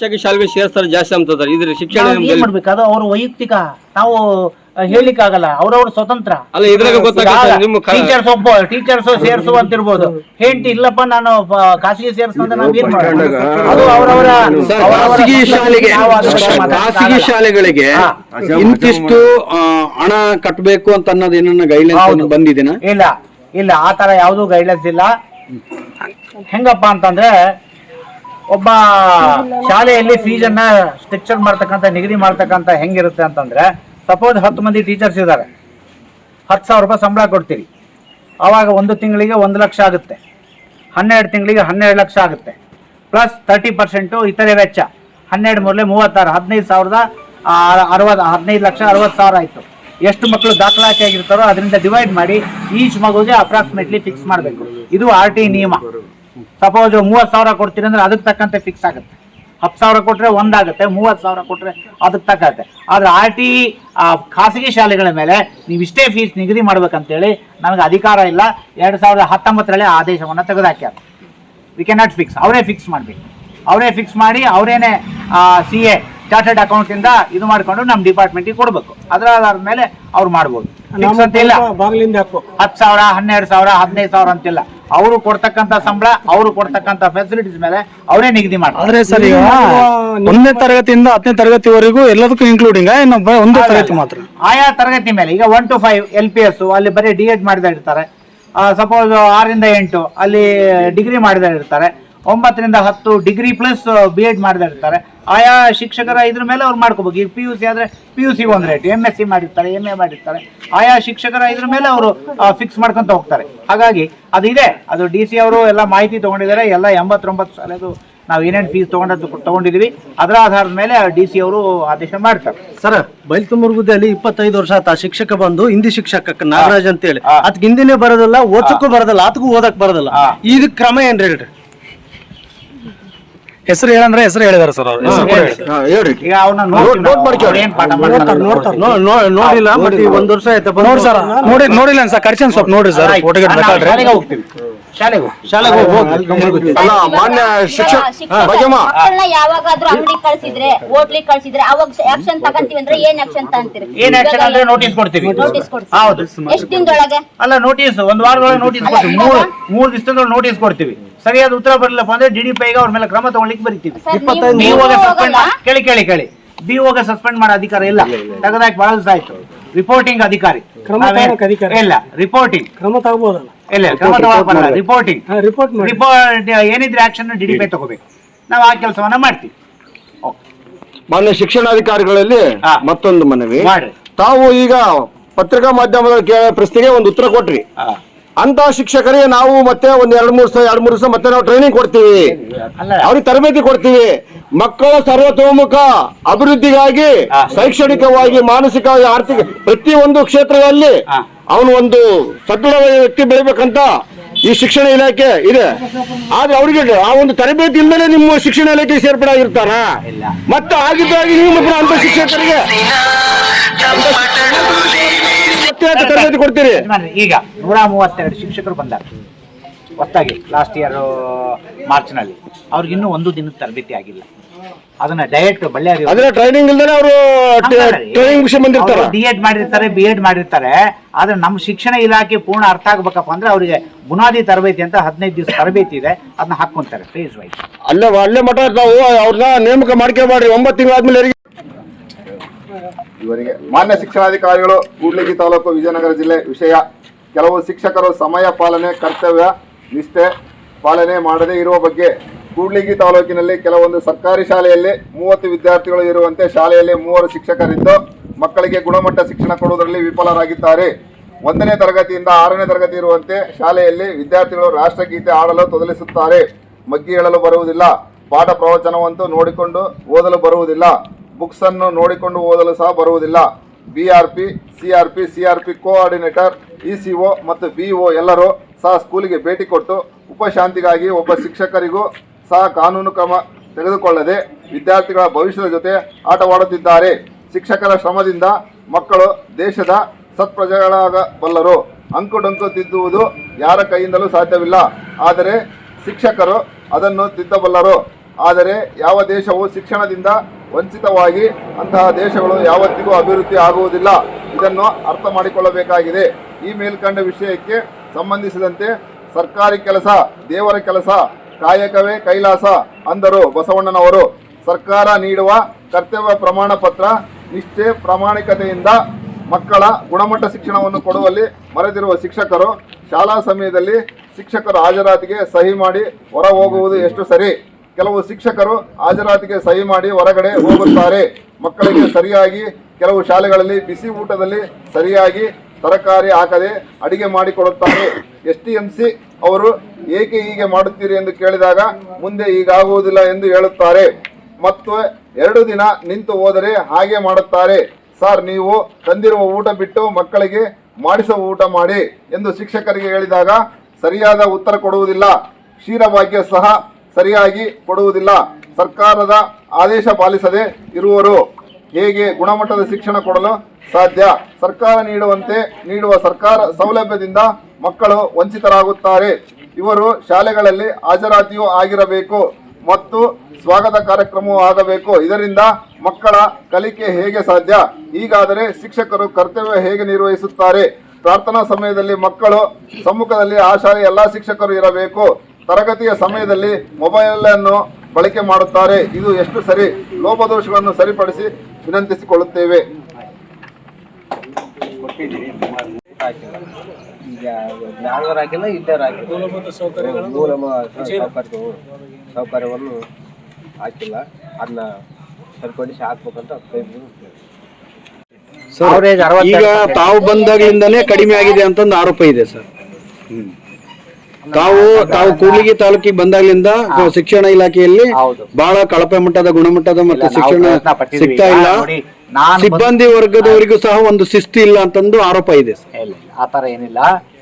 ಖಾಸಗಿ ಶಾಲೆಗೆ ಸೇರಿಸ್ತಾರೆ ಜಾಸ್ತಿ ಅಂತಾರೆ. ಇದ್ರ ಶಿಕ್ಷಣ ನಾವು ನಮ್ಗೆ ಏನ್ ಮಾಡ್ಬೇಕು? ಅದು ಅವ್ರ ವೈಯಕ್ತಿಕ ನಾವು ಹೇಳಲಿಕ್ಕೆ ಆಗಲ್ಲ ಅವ್ರವ್ರ ಸ್ವತಂತ್ರ. ಅಲ್ಲ ಇದ್ರಾಗ ಗೊತ್ತಾಗುತ್ತೆ ನಿಮ್ಮ ಕ- ಟೀಚರ್ಸ್ ಒಬ್ಬ ಟೀಚರ್ಸ್ ಸೇರಿಸು ಅಂತ ಇರ್ಬೋದು. ಹೆಂಡತಿ ಇಲ್ಲಪ್ಪ ನಾನು ಬ- ಖಾಸಗಿ ಸೇರ್ಸ್ಕೊಂಡ್ರೆ ನಾವ್ ಏನ್ ಮಾಡೋದು ಅದು ಅವರವರ ಸರ್, ಖಾಸಗಿ ಶಾಲೆಗೆ ಖಾಸಗಿ ಶಾಲೆಗಳಿಗೆ ಹಾ. ಇಂತಿಷ್ಟು ಆ, ಹಣ ಕಟ್ಟಬೇಕು ಅಂತ ಅನ್ನೋದು ಏನನ್ನ ಗೈಡ್ಲೈನ್ಸ್ ಹೌದು. ಬಂದಿದೇನ? ಇಲ್ಲ. ಇಲ್ಲ ಆ ತರ ಯಾವ್ದು ಗೈಡ್ಲೈನ್ಸ್ ಇಲ್ಲ. ಹೆಂಗಪ್ಪ ಅಂತಂದ್ರೆ ಒಬ್ಬ ಶಾಲೆಯಲ್ಲಿ ಫೀಸನ್ನ ಸ್ಟ್ರಕ್ಚರ್ ಮಾಡ್ತಕ್ಕಂಥ, ನಿಗದಿ ಮಾಡ್ತಕ್ಕಂಥ ಹೆಂಗಿರುತ್ತೆ ಅಂತಂದ್ರೆ ಸಪೋಸ್ ಹತ್ತು ಮಂದಿ ಟೀಚರ್ಸ್ ಇದ್ದಾರೆ ಹತ್ತು ಸಾವಿರ ರೂಪಾಯಿ ಸಂಬಳ ಕೊಡ್ತೀರಿ ಆವಾಗ ಒಂದು ತಿಂಗಳಿಗೆ ಒಂದು ಲಕ್ಷ ಆಗುತ್ತೆ. ಹನ್ನೆರಡು ತಿಂಗಳಿಗೆ ಹನ್ನೆರಡು ಲಕ್ಷ ಆಗುತ್ತೆ. ಪ್ಲಸ್ ತರ್ಟಿ ಪರ್ಸೆಂಟು ಇತರೆ ವೆಚ್ಚ. ಹನ್ನೆರಡು ಮೂರಲೆ ಮೂವತ್ತಾರು, ಹದಿನೈದು ಸಾವಿರದ ಅರವತ್ತು, ಹದಿನೈದು ಲಕ್ಷ ಅರವತ್ತು ಸಾವಿರ ಆಯಿತು. ಎಷ್ಟು ಮಕ್ಕಳು ದಾಖಲಾತಿ ಆಗಿರ್ತಾರೋ ಅದರಿಂದ ಡಿವೈಡ್ ಮಾಡಿ ಈಚ್ ಮಗುಗೆ ಅಪ್ರಾಕ್ಸಿಮೇಟ್ಲಿ ಫಿಕ್ಸ್ ಮಾಡಬೇಕು. ಇದು ಆರ್ ಟಿ ನಿಯಮ. ಸಪೋಸ್ ಮೂವತ್ತು ಸಾವಿರ ಕೊಡ್ತೀರಿ ಅಂದ್ರೆ ಅದಕ್ಕೆ ತಕ್ಕಂತೆ ಫಿಕ್ಸ್ ಆಗುತ್ತೆ. ಹತ್ತು ಸಾವಿರ ಕೊಟ್ರೆ ಒಂದಾಗುತ್ತೆ ಮೂವತ್ತು ಸಾವಿರ ಕೊಟ್ರೆ ಅದಕ್ಕೆ ತಕ್ಕಂತೆ. ಆದ್ರೆ ಆರ್ ಟಿ ಖಾಸಗಿ ಶಾಲೆಗಳ ಮೇಲೆ ನೀವು ಇಷ್ಟೇ ಫೀಸ್ ನಿಗದಿ ಮಾಡ್ಬೇಕಂತೇಳಿ ನಮಗೆ ಅಧಿಕಾರ ಇಲ್ಲ. ಎರಡು ಸಾವಿರದ ಹತ್ತೊಂಬತ್ತರಲ್ಲಿ ಆದೇಶವನ್ನು ತೆಗೆದುಹಾಕ್ಯಾರ ವಿ ಕ್ಯಾನ್ ನಾಟ್ ಫಿಕ್ಸ್ ಅವರೇ ಫಿಕ್ಸ್ ಮಾಡಬೇಕು. ಅವರೇ ಫಿಕ್ಸ್ ಮಾಡಿ ಅವರೇನೆ ಸಿ ಎ ಚಾರ್ಟರ್ಡ್ ಅಕೌಂಟಿಂದ ಇದು ಮಾಡಿಕೊಂಡು ನಮ್ಮ ಡಿಪಾರ್ಟ್ಮೆಂಟಿಗೆ ಕೊಡಬೇಕು. ಅದರ ಆಧಾರದ ಮೇಲೆ ಅವ್ರು ಮಾಡ್ಬೋದು. ಹತ್ತು ಸಾವಿರ ಹನ್ನೆರಡು ಸಾವಿರ ಹದಿನೈದು ಸಾವಿರ ಅಂತಿಲ್ಲ. ಅವರು ಕೊಡ್ತಕ್ಕಂತ ಸಂಬಳ ಅವರು ಕೊಡ್ತಕ್ಕಂತ ಫೆಸಿಲಿಟೀಸ್ ಮೇಲೆ ಅವರೇ ನಿಗದಿ ಮಾಡ್ತಾರೆ. ಆದ್ರೆ ಸರ್ ಈಗ ಒಂದನೇ ತರಗತಿಯಿಂದ ಹತ್ತನೇ ತರಗತಿವರೆಗೂ ಎಲ್ಲದಕ್ಕೂ ಇನ್ಕ್ಲೂಡಿಂಗ್ ಒಂದೇ ತರಗತಿ ಮಾತ್ರ. ಆಯಾ ತರಗತಿ ಮೇಲೆ ಈಗ one to five L P S ಅಲ್ಲಿ ಬರೀ ಡಿ ಎಡ್ ಮಾಡಿದ ಇರ್ತಾರೆ. ಸಪೋಸ್ ಆರಿಂದ ಎಂಟು ಅಲ್ಲಿ ಡಿಗ್ರಿ ಮಾಡಿದ ಇರ್ತಾರೆ. ಒಂಬತ್ತರಿಂದ ಹತ್ತು ಡಿಗ್ರಿ ಪ್ಲಸ್ ಬಿ ಎಡ್ ಮಾಡಿದಿರ್ತಾರೆ ಆಯಾ ಶಿಕ್ಷಕರ ಇದ್ರ ಮೇಲೆ ಅವ್ರು ಮಾಡ್ಕೋಬೇಕು. ಈಗ ಪಿ ಯು ಸಿ ಆದರೆ ಪಿ ಯು ಸಿ ಒಂದು ರೇಟ್ ಎಂ ಎಸ್ ಸಿ ಮಾಡಿರ್ತಾರೆ ಎಂ ಎ ಮಾಡಿರ್ತಾರೆ. ಆಯಾ ಶಿಕ್ಷಕರ ಇದ್ರ ಮೇಲೆ ಅವರು ಫಿಕ್ಸ್ ಮಾಡ್ಕೊಂತ ಹೋಗ್ತಾರೆ. ಹಾಗಾಗಿ ಅದು ಇದೆ. ಅದು ಡಿ ಸಿ ಅವರು ಎಲ್ಲ ಮಾಹಿತಿ ತಗೊಂಡಿದ್ದಾರೆ. ಎಲ್ಲ ಎಂಬತ್ತೊಂಬತ್ತು ಸಾಲದು ನಾವು ಏನೇನು ಫೀಸ್ ತೊಗೊಂಡದ್ದು ತಗೊಂಡಿದೀವಿ ಅದರ ಆಧಾರದ ಮೇಲೆ ಡಿ ಸಿ ಅವರು ಆದೇಶ ಮಾಡ್ತಾರೆ. ಸರ್ ಬೈಲ್ತುಮುರ್ಗುದಲ್ಲಿ ಇಪ್ಪತ್ತೈದು ವರ್ಷ ಆತ ಶಿಕ್ಷಕ ಬಂದು ಹಿಂದಿ ಶಿಕ್ಷಕ ನಾಗರಾಜ್ ಅಂತ ಹೇಳಿ ಅದಕ್ಕೆ ಹಿಂದಿನೇ ಬರೋದಿಲ್ಲ ಓದಕ್ಕೂ ಬರೋದಿಲ್ಲ ಅದಕ್ಕೂ ಓದಕ್ ಬರೋದಿಲ್ಲ. ಇದಕ್ಕೆ ಇದಕ್ ಕ್ರಮ ಏನ್ರಿ ಹೇಳ್ರಿ? ಹೆಸರು ಹೇಳಂದ್ರೆ ಹೆಸರು ಹೇಳಿದಾರೆ ಸರ್ ಅವ್ರು. ಹೆಸರು ಕೂಡ ಹೇಳಿದ್ದಾರೆ. ಹೇಳ್ರಿ. ಈಗ ಅವನ್ನ ನೋಡಿ ಏನ್ ಪಾಠ ಮಾಡ್ತಾರೆ ನೋ- ನೋ- ನೋಡಿಲ್ಲ ಬಟ್ ಒಂದ್ ವರ್ಷ ಆಯ್ತು ಬಂದು. ನೋಡಿ. ಸರ್ ನೋಡಿ ನೋಡಿಲ್ಲ ಸರ್ ಕರ್ಚನ್ ಸ್ವಲ್ಪ ನೋಡ್ರಿ ಸರ್. ಫೋಟೋ ನಾವು ಬೇಕಾದ್ರೆ ಶಾಲೆಗೆ ಹೋಗ್ತೀವಿ ಶಾಲೆಗೆ ಹೋಗಿ. ಶಾಲೆಗೆ ಹೋಗಿ ಹೋಗಿ. ಅಲ್ಲ ಮಾನ್ಯ ಶಿಕ್ಷಕ ಭಾಗ್ಯಮ್ಮ ಮಕ್ಕಳನ್ನ ಯಾವಾಗಾದ್ರೂ ಅಂಗಡಿ ಕಳ್ಸಿದ್ರೆ ಹೋಟ್ಲಿಗೆ ಕಳ್ಸಿದ್ರೆ ಅವಾಗ ಆಕ್ಷನ್ ತಗಂತೀವಿ ಅಂದ್ರೆ ಏನ್ ಆಕ್ಷನ್ ತಗೊಂತೀರಿ? ಏನ್ ಆಕ್ಷನ್ ಅಂದ್ರೆ ನೋಟಿಸ್ ಕೊಡ್ತೀವಿ. ನೋಟಿಸ್ ಕೊಡ್ತೀವಿ. ಹೌದು. ಎಷ್ಟ್ ದಿನದೊಳಗೆ? ಅಲ್ಲ ನೋಟಿಸ್ ಒಂದ್ ವಾರದೊಳಗೆ ನೋಟಿಸ್ ಕೊಡ್ತೀವಿ. ಮೂರ್ ಮೂರು ದಿವಸದೊಳಗೆ ನೋಟಿಸ್ ಕೊಡ್ತೀವಿ. ಸರಿಯಾದ ಉತ್ತರ ಬರಲಿಲ್ಲಪ್ಪ ಅಂದ್ರೆ ಡಿ ಡಿ ಪೈಗೆ ಅವ್ರ ಮೇಲೆ ಕ್ರಮ ತಗೊಳ್ಳಿಕ್ಕೆ ಬರೀತೀವಿ. ನೀವು ಸಸ್ಪೆಂಡ್ ಕೇಳಿ ಕೇಳಿ ಕೇಳಿ. ಬಿ ಓಗೆ ಸಸ್ಪೆಂಡ್ ಮಾಡೋ ಅಧಿಕಾರ ಇಲ್ಲ. ತೆಗೆದಾಕಿ ಬಹಳ ದಿವಸ ಆಯ್ತು. ರಿಪೋರ್ಟಿಂಗ್ ಅಧಿಕಾರಿ. ಕ್ರಮ ನಾವೇ- ಅಧಿಕಾರ. ಇಲ್ಲ ರಿಪೋರ್ಟಿಂಗ್ ಕ್ರಮ ತಗೋಬಹುದಲ್ಲ ಇಲ್ಲ ಕ್ರಮ ರಿಪೋರ್ಟಿಂಗ್ ರಿಪೋರ್ಟ್ report ಮಾಡಿ. Report ಏನಿದ್ರೆ action D D P I ತಗೋಬೇಕು. ನಾವು ಆ ಕೆಲಸವನ್ನ ಮಾಡ್ತೀವಿ. ಮಾನ್ಯ ಶಿಕ್ಷಣಾಧಿಕಾರಿಗಳಲ್ಲಿ ಹಾ. ಮತ್ತೊಂದು ಮನವಿ. ತಾವು ಈಗ ಪತ್ರಿಕಾ ಮಾಧ್ಯಮದ ಪ್ರಶ್ನೆಗೆ ಒಂದು ಉತ್ತರ ಕೊಟ್ರಿ. ಅಂತ ಶಿಕ್ಷಕರಿಗೆ ನಾವು ಮತ್ತೆ ಒಂದ್ ಎರಡ್ ಮೂರ್ ಎರಡ್ ಮೂರ್ ದಿವಸ ಮತ್ತೆ ನಾವು ಟ್ರೈನಿಂಗ್ ಕೊಡ್ತೀವಿ. ಅಲ್ಲ. ಅವ್ರಿಗೆ ತರಬೇತಿ ಕೊಡ್ತೀವಿ. ಮಕ್ಕಳ ಸರ್ವತೋಮುಖ ಅಭಿವೃದ್ಧಿಗಾಗಿ ಶೈಕ್ಷಣಿಕವಾಗಿ ಮಾನಸಿಕವಾಗಿ ಆರ್ಥಿಕ ಪ್ರತಿ ಒಂದು ಕ್ಷೇತ್ರದಲ್ಲಿ. ಅವನು ಒಂದು ಸದೃಢ ವ್ಯಕ್ತಿ ಬೆಳಿಬೇಕಂತ ಈ ಶಿಕ್ಷಣ ಇಲಾಖೆ ಇದೆ. ಆದ್ರೆ ಅವ್ರಿಗೆ ಆ ಒಂದು ತರಬೇತಿ ಇಲ್ಲದೆ ನಿಮ್ಮ ಶಿಕ್ಷಣ ಇಲಾಖೆ ಸೇರ್ಪಡೆ ಆಗಿರ್ತಾರ ಇಲ್ಲ. ಮತ್ತೆ ಆಗಿದ್ದಾಗಿ ನೀವು ಮತ್ತೆ ಅಂತ ಶಿಕ್ಷಕರಿಗೆ ಮತ್ತೆ ಯಾಕೆ ತರಬೇತಿ ಕೊಡ್ತೀರಿ? ಯಜಮಾನ್ರೆ, ಈಗ ನೂರ ಮೂವತ್ತೆರಡು ಶಿಕ್ಷಕರು ಬಂದಾರ. ಹೊತ್ತಾಗಿ ಲಾಸ್ಟ್ ಇಯರ್ ಮಾರ್ಚ್ನಲ್ಲಿ ಅವ್ರಿಗೆ ಇನ್ನೂ ಒಂದು ದಿನದ ತರಬೇತಿ ಆಗಿಲ್ಲ. ಅದನ್ನ ಡಯಟ್ ಬಳ್ಳಾರಿ ಅದ್ರ ಟ್ರೈನಿಂಗ್ ಇಲ್ದೇನೆ ಅವರು ಟ್ರೈನಿಂಗ್ ವಿಷಯ ಬಂದಿರ್ತಾರ? ಡಿ ಎಡ್ ಮಾಡಿರ್ತಾರೆ ಬಿ ಎಡ್ ಮಾಡಿರ್ತಾರೆ. ಆದ್ರೆ ನಮ್ಮ ಶಿಕ್ಷಣ ಇಲಾಖೆ ಪೂರ್ಣ ಅರ್ಥ ಆಗ್ಬೇಕಪ್ಪ ಅಂದ್ರೆ ಅವರಿಗೆ ಬುನಾದಿ ತರಬೇತಿ ಅಂತ ಹದಿನೈದು ದಿವಸ ತರಬೇತಿ ಇದೆ. ಅದನ್ನ ಹಾಕೊಂತಾರೆ ಫೇಸ್ ವೈಸ್ ಅಲ್ಲೇ ಅಲ್ಲೇ ಮಠ ತಾವು ಅವ್ರನ್ನ ನೇಮಕ ಮಾಡ್ಕೋಬೇಡ್ರಿ. ಒಂಬತ್ತು ತಿಂಗಳಾದ್ಮೇಲೆ ಇವರಿಗೆ ಮಾನ್ಯ ಶಿಕ್ಷಣಾಧಿಕಾರಿಗಳು, ಕೂಡ್ಲಿಗಿ ತಾಲೂಕು ವಿಜಯನಗರ ಜಿಲ್ಲೆ ವಿಷಯ. ಕೆಲವು ಶಿಕ್ಷಕರು ಸಮಯ ಪಾಲನೆ, ಕರ್ತವ್ಯ, ನಿಷ್ಠೆ ಪಾಲನೆ ಮಾಡದೇ ಇರುವ ಬಗ್ಗೆ ಕೂಡ್ಲಿಗಿ ತಾಲೂಕಿನಲ್ಲಿ ಕೆಲವೊಂದು ಸರ್ಕಾರಿ ಶಾಲೆಯಲ್ಲಿ ಮೂವತ್ತು ವಿದ್ಯಾರ್ಥಿಗಳು ಇರುವಂತೆ ಶಾಲೆಯಲ್ಲಿ ಮೂವರು ಶಿಕ್ಷಕರಿದ್ದು, ಮಕ್ಕಳಿಗೆ ಗುಣಮಟ್ಟ ಶಿಕ್ಷಣ ಕೊಡುವುದರಲ್ಲಿ ವಿಫಲರಾಗಿದ್ದಾರೆ. ಒಂದನೇ ತರಗತಿಯಿಂದ ಆರನೇ ತರಗತಿ ಇರುವಂತೆ ಶಾಲೆಯಲ್ಲಿ ವಿದ್ಯಾರ್ಥಿಗಳು ರಾಷ್ಟ್ರಗೀತೆ ಆಡಲು ತೊದಲಿಸುತ್ತಾರೆ. ಮಗ್ಗಿ ಹೇಳಲು ಬರುವುದಿಲ್ಲ. ಪಾಠ ಪ್ರವಚನವಂತೂ ನೋಡಿಕೊಂಡು ಓದಲು ಬರುವುದಿಲ್ಲ. ಬುಕ್ಸ್ ಅನ್ನು ನೋಡಿಕೊಂಡು ಓದಲು ಸಹ ಬರುವುದಿಲ್ಲ. B R P C R P C R P coordinator E C O ಮತ್ತು ಬಿ ಒ ಎಲ್ಲರೂ ಸಹ ಸ್ಕೂಲಿಗೆ ಭೇಟಿ ಕೊಟ್ಟು ಉಪಶಾಂತಿಗಾಗಿ ಒಬ್ಬ ಶಿಕ್ಷಕರಿಗೂ ಸಹ ಕಾನೂನು ಕ್ರಮ ತೆಗೆದುಕೊಳ್ಳದೆ ವಿದ್ಯಾರ್ಥಿಗಳ ಭವಿಷ್ಯದ ಜೊತೆ ಆಟವಾಡುತ್ತಿದ್ದಾರೆ. ಶಿಕ್ಷಕರ ಶ್ರಮದಿಂದ ಮಕ್ಕಳು ದೇಶದ ಸತ್ಪ್ರಜೆಗಳಾಗಬಲ್ಲರು. ಅಂಕುಡೊಂಕು ತಿದ್ದುವುದು ಯಾರ ಕೈಯಿಂದಲೂ ಸಾಧ್ಯವಿಲ್ಲ. ಆದರೆ ಶಿಕ್ಷಕರು ಅದನ್ನು ತಿದ್ದಬಲ್ಲರು. ಆದರೆ ಯಾವ ದೇಶವು ಶಿಕ್ಷಣದಿಂದ ವಂಚಿತವಾಗಿ ಅಂತಹ ದೇಶಗಳು ಯಾವತ್ತಿಗೂ ಅಭಿವೃದ್ಧಿ ಆಗುವುದಿಲ್ಲ. ಇದನ್ನು ಅರ್ಥ ಮಾಡಿಕೊಳ್ಳಬೇಕಾಗಿದೆ. ಈ ಮೇಲ್ಕಂಡ ವಿಷಯಕ್ಕೆ ಸಂಬಂಧಿಸಿದಂತೆ ಸರ್ಕಾರಿ ಕೆಲಸ, ದೇವರ ಕೆಲಸ, ಕಾಯಕವೇ ಕೈಲಾಸ ಅಂದರು ಬಸವಣ್ಣನವರು. ಸರ್ಕಾರ ನೀಡುವ ಕರ್ತವ್ಯ ಪ್ರಮಾಣ ಪತ್ರ, ನಿಷ್ಠೆ ಪ್ರಾಮಾಣಿಕತೆಯಿಂದ ಮಕ್ಕಳ ಗುಣಮಟ್ಟ ಶಿಕ್ಷಣವನ್ನು ಕೊಡುವಲ್ಲಿ ಮರೆದಿರುವ ಶಿಕ್ಷಕರು ಶಾಲಾ ಸಮಯದಲ್ಲಿ ಶಿಕ್ಷಕರು ಹಾಜರಾತಿಗೆ ಸಹಿ ಮಾಡಿ ಹೊರ ಹೋಗುವುದು ಎಷ್ಟು ಸರಿ? ಕೆಲವು ಶಿಕ್ಷಕರು ಹಾಜರಾತಿಗೆ ಸಹಿ ಮಾಡಿ ಹೊರಗಡೆ ಹೋಗುತ್ತಾರೆ. ಮಕ್ಕಳಿಗೆ ಸರಿಯಾಗಿ ಕೆಲವು ಶಾಲೆಗಳಲ್ಲಿ ಬಿಸಿ ಊಟದಲ್ಲಿ ಸರಿಯಾಗಿ ತರಕಾರಿ ಹಾಕದೆ ಅಡಿಗೆ ಮಾಡಿಕೊಡುತ್ತಾರೆ. ಎಸ್ ಟಿ ಎಂ ಸಿ ಅವರು ಏಕೆ ಹೀಗೆ ಮಾಡುತ್ತೀರಿ ಎಂದು ಕೇಳಿದಾಗ ಮುಂದೆ ಹೀಗಾಗುವುದಿಲ್ಲ ಎಂದು ಹೇಳುತ್ತಾರೆ. ಮತ್ತು ಎರಡು ದಿನ ನಿಂತು ಹೋದರೆ ಹಾಗೆ ಮಾಡುತ್ತಾರೆ. ಸರ್, ನೀವು ತಂದಿರುವ ಊಟ ಬಿಟ್ಟು ಮಕ್ಕಳಿಗೆ ಮಾಡಿಸುವ ಊಟ ಮಾಡಿ ಎಂದು ಶಿಕ್ಷಕರಿಗೆ ಹೇಳಿದಾಗ ಸರಿಯಾದ ಉತ್ತರ ಕೊಡುವುದಿಲ್ಲ. ಕ್ಷೀರಭಾಗ್ಯ ಸಹ ಸರಿಯಾಗಿ ಕೊಡುವುದಿಲ್ಲ. ಸರ್ಕಾರದ ಆದೇಶ ಪಾಲಿಸದೆ ಇರುವರು ಹೇಗೆ ಗುಣಮಟ್ಟದ ಶಿಕ್ಷಣ ಕೊಡಲು ಸಾಧ್ಯ? ಸರ್ಕಾರ ನೀಡುವಂತೆ ನೀಡುವ ಸರ್ಕಾರ ಸೌಲಭ್ಯದಿಂದ ಮಕ್ಕಳು ವಂಚಿತರಾಗುತ್ತಾರೆ. ಇವರು ಶಾಲೆಗಳಲ್ಲಿ ಹಾಜರಾತಿಯೂ ಆಗಿರಬೇಕು ಮತ್ತು ಸ್ವಾಗತ ಕಾರ್ಯಕ್ರಮವೂ ಆಗಬೇಕು. ಇದರಿಂದ ಮಕ್ಕಳ ಕಲಿಕೆ ಹೇಗೆ ಸಾಧ್ಯ? ಈಗಾದರೆ ಶಿಕ್ಷಕರು ಕರ್ತವ್ಯ ಹೇಗೆ ನಿರ್ವಹಿಸುತ್ತಾರೆ? ಪ್ರಾರ್ಥನಾ ಸಮಯದಲ್ಲಿ ಮಕ್ಕಳು ಸಮ್ಮುಖದಲ್ಲಿ ಆ ಶಾಲೆಯ ಎಲ್ಲ ಶಿಕ್ಷಕರು ಇರಬೇಕು. ತರಗತಿಯ ಸಮಯದಲ್ಲಿ ಮೊಬೈಲ್ ಅನ್ನು ಬಳಕೆ ಮಾಡುತ್ತಾರೆ. ಇದು ಎಷ್ಟು ಸರಿ ಲೋಪದೋಷಗಳನ್ನು ಸರಿಪಡಿಸಿ ವಿನಂತಿಸಿಕೊಳ್ಳುತ್ತೇವೆ. ಸೌಕರ್ಯವನ್ನು ಹಾಕಿಲ್ಲ. ಅದನ್ನ ಸರಿಪಡಿಸಿ ಹಾಕ್ಬೇಕಂತ ಈಗ ತಾವು ಬಂದಾಗ್ಲಿಂದಾನೇ ಕಡಿಮೆ ಆಗಿದೆ ಅಂತ ಒಂದು ಆರೋಪ ಇದೆ ಸರ್. ತಾವು ತಾವು ಕೂಡ್ಲಿಗಿ ತಾಲೂಕಿಗೆ ಬಂದಾಗ್ಲಿಂದ ಶಿಕ್ಷಣ ಇಲಾಖೆಯಲ್ಲಿ. ಬಹಳ ಕಳಪೆ ಮಟ್ಟದ ಗುಣಮಟ್ಟದ ಮತ್ತೆ ಶಿಕ್ಷಣ ಸಿಗ್ತಾ ಇಲ್ಲ. ಸಿಬ್ಬಂದಿ ವರ್ಗದವರಿಗೂ ಸಹ ಒಂದು ಶಿಸ್ತಿ ಇಲ್ಲ ಅಂತಂದು ಆರೋಪ ಇದೆ ಆತರ ಏನಿಲ್ಲ.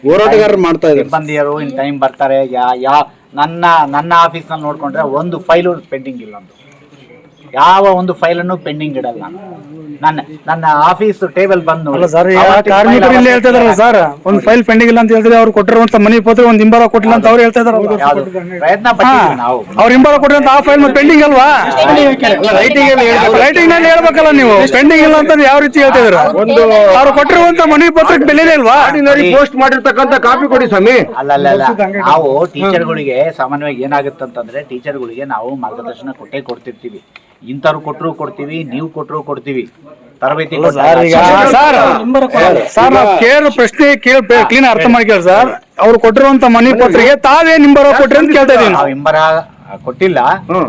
ಹೋರಾಟಗಾರರು ಮಾಡ್ತಾ ಇದ್ದಾರೆ ಸಿಬ್ಬಂದಿಯರು ಇನ್ ಟೈಮ್ ಬರ್ತಾರೆ. ಯಾ ಯಾ ನನ್ನ ನನ್ನ ಆಫೀಸ್ನಲ್ಲಿ ನೋಡ್ಕೊಂಡ್ರೆ ಒಂದು ಫೈಲು ಪೆಂಡಿಂಗ್ ಇಲ್ಲ ಒಂದು ಯಾವ ಒಂದು ಫೈಲ್ ಅನ್ನು ಪೆಂಡಿಂಗ್ ಇಡಲ್ಲ. ನಾನು ನನ್ನ ನನ್ನ ಆಫೀಸ್ ಟೇಬಲ್ ಬಂದು ಅಲ್ಲ ಸರ್ ಕಾರ್ಮಿಕರು ಇಲ್ಲಿ ಹೇಳ್ತಾ ಇದಾರಲ್ಲ ಸರ್ ಒಂದ್ ಫೈಲ್ ಪೆಂಡಿಂಗ್ ಇಲ್ಲ ಅಂತ ಹೇಳಿದ್ರೆ ಅವ್ರು ಕೊಟ್ಟಿರುವಂತ ಮನಿ ಪತ್ರ ಒಂದು ಹಿಂಬಾಲ ಕೊಟ್ಟಿಲ್ಲ ಅಂತ ಅವ್ರು ಹೇಳ್ತಾ ಇದಾರೆ ಯಾವ್ದು? ಪ್ರಯತ್ನ ಪಟ್ಟಿದ್ವಿ ನಾವು. ಅವ್ರ ಹಿಂಬಾಲ ಕೊಟ್ಟಿರುವಂತ ಆ ಫೈಲ್ ಪೆಂಡಿಂಗ್ ಅಲ್ವಾ? ರೈಟಿಂಗ್ನಲ್ಲಿ ಹೇಳ್ಬೇಕಲ್ಲ ನೀವು. ಪೆಂಡಿಂಗ್ ಇಲ್ಲ ಅಂತ ಯಾವ ರೀತಿ ಹೇಳ್ತಾ ಇದ್ರು? ಒಂದು ಅವ್ರು ಕೊಟ್ಟಿರುವಂತ ಮನಿ ಪತ್ರಕ್ಕೆ ಬೆಲೆನೇ ಇಲ್ವಾ ಪೋಸ್ಟ್ ಮಾಡಿರ್ತಕ್ಕಂಥ ಕಾಪಿ ಕೊಡಿ ಸ್ವಾಮಿ. ಅಲ್ಲ ಅಲ್ಲ ಅಲ್ಲ. ನಾವು ಟೀಚರ್ಗಳಿಗೆ ಸಾಮಾನ್ಯವಾಗಿ ಏನಾಗುತ್ತೆ ಅಂತಂದ್ರೆ ಟೀಚರ್ಗಳಿಗೆ ನಾವು ಮಾರ್ಗದರ್ಶನ ಕೊಟ್ಟೇ ಕೊಡ್ತಿರ್ತೀವಿ. ಇಂಥವ್ರು ಕೊಟ್ಟರು ಕೊಡ್ತೀವಿ ನೀವು ಕೊಟ್ಟರು ಕೊಡ್ತೀವಿ. ತರಬೇತಿ ಸರ್ ಸರ್ ಸರ್ ನಾವು ಕೇಳೋ ಪ್ರಶ್ನೆ ಕೇಳ ಕ್ಲೀನ್ ಅರ್ಥ ಮಾಡ್ಕೇಳಿ ಸರ್. ಅವ್ರು ಕೊಟ್ಟಿರುವಂತ ಮನಿ ಪತ್ರಿಗೆ ತಾವೇ ನಿಂಬರ ಕೊಟ್ರಿ ಅಂತ ಕೇಳ್ತಾ ಇದೀವಿ ನಾವು ಕೊಟ್ಟಿಲ್ಲ.